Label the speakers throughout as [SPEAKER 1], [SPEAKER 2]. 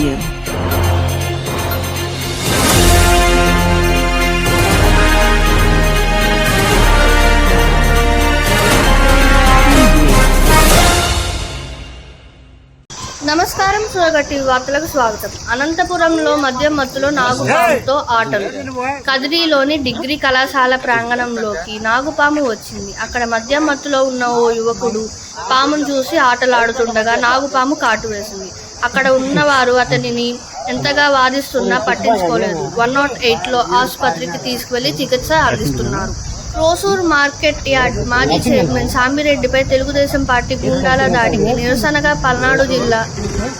[SPEAKER 1] Media.
[SPEAKER 2] నమస్కారం సోగటి వార్తలకు స్వాగతం. అనంతపురంలో మద్యం మత్తులో నాగుపాముతో ఆటలు. కదిరిలోని డిగ్రీ కళాశాల ప్రాంగణంలోకి నాగుపాము వచ్చింది. అక్కడ మద్యం మత్తులో ఉన్న ఓ యువకుడు పామును చూసి ఆటలాడుతుండగా నాగుపాము కాటు వేసింది. అక్కడ ఉన్నవారు అతనిని ఎంతగా వాదిస్తున్నా పట్టించుకోలేదు. వన్ నాట్ ఎయిట్లో ఆసుపత్రికి తీసుకువెళ్ళి చికిత్స అందిస్తున్నారు. రోసూర్ మార్కెట్ యార్డ్ మాజీ చైర్మన్ సామిరెడ్డిపై తెలుగుదేశం పార్టీ గుండాల దాడికి నిరసనగా పల్నాడు జిల్లా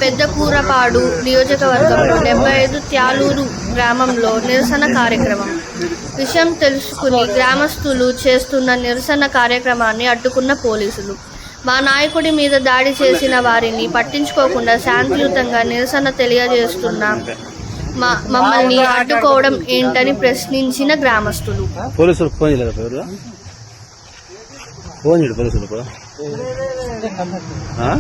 [SPEAKER 2] పెద్దకూరపాడు నియోజకవర్గంలో డెబ్బై ఐదు త్యాలూరు గ్రామంలో నిరసన కార్యక్రమం. విషయం తెలుసుకుని గ్రామస్తులు చేస్తున్న నిరసన కార్యక్రమాన్ని అడ్డుకున్న పోలీసులు. మా నాయకుడి మీద దాడి చేసిన వారిని పట్టించుకోకుండా శాంతియుతంగా నిరసన తెలియజేస్తున్న మా మమ్మల్ని అడ్డుకోవడం ఏంటని ప్రశ్నించిన గ్రామస్తులు.
[SPEAKER 3] పోలీసులకు ఫోన్ చేయలేదు ఫోన్ చేయడు పోలీసులకు. ఆ?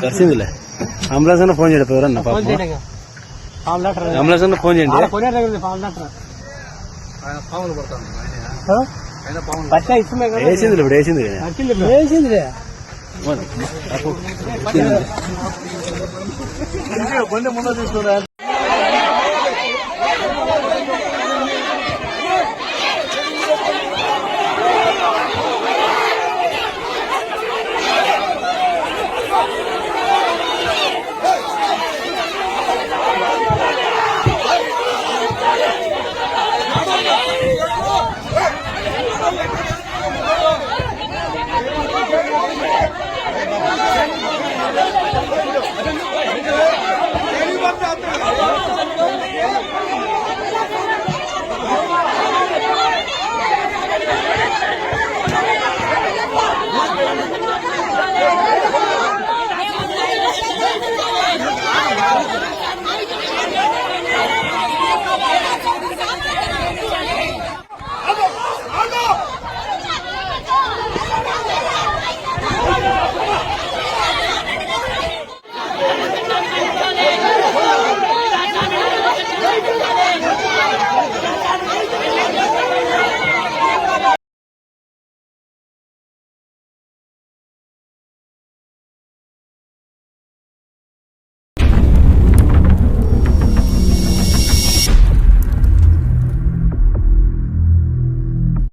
[SPEAKER 3] కలిసిందిలే అంబులెన్స్ అన్న ఫోన్ చేయడు ఎవరన్నా పాప. అంబులెన్స్ అన్న ఫోన్ చేయండి. వేసింది ఇప్పుడు వేసింది కదా. ఫోన్. నాకు. 내리막 잡다.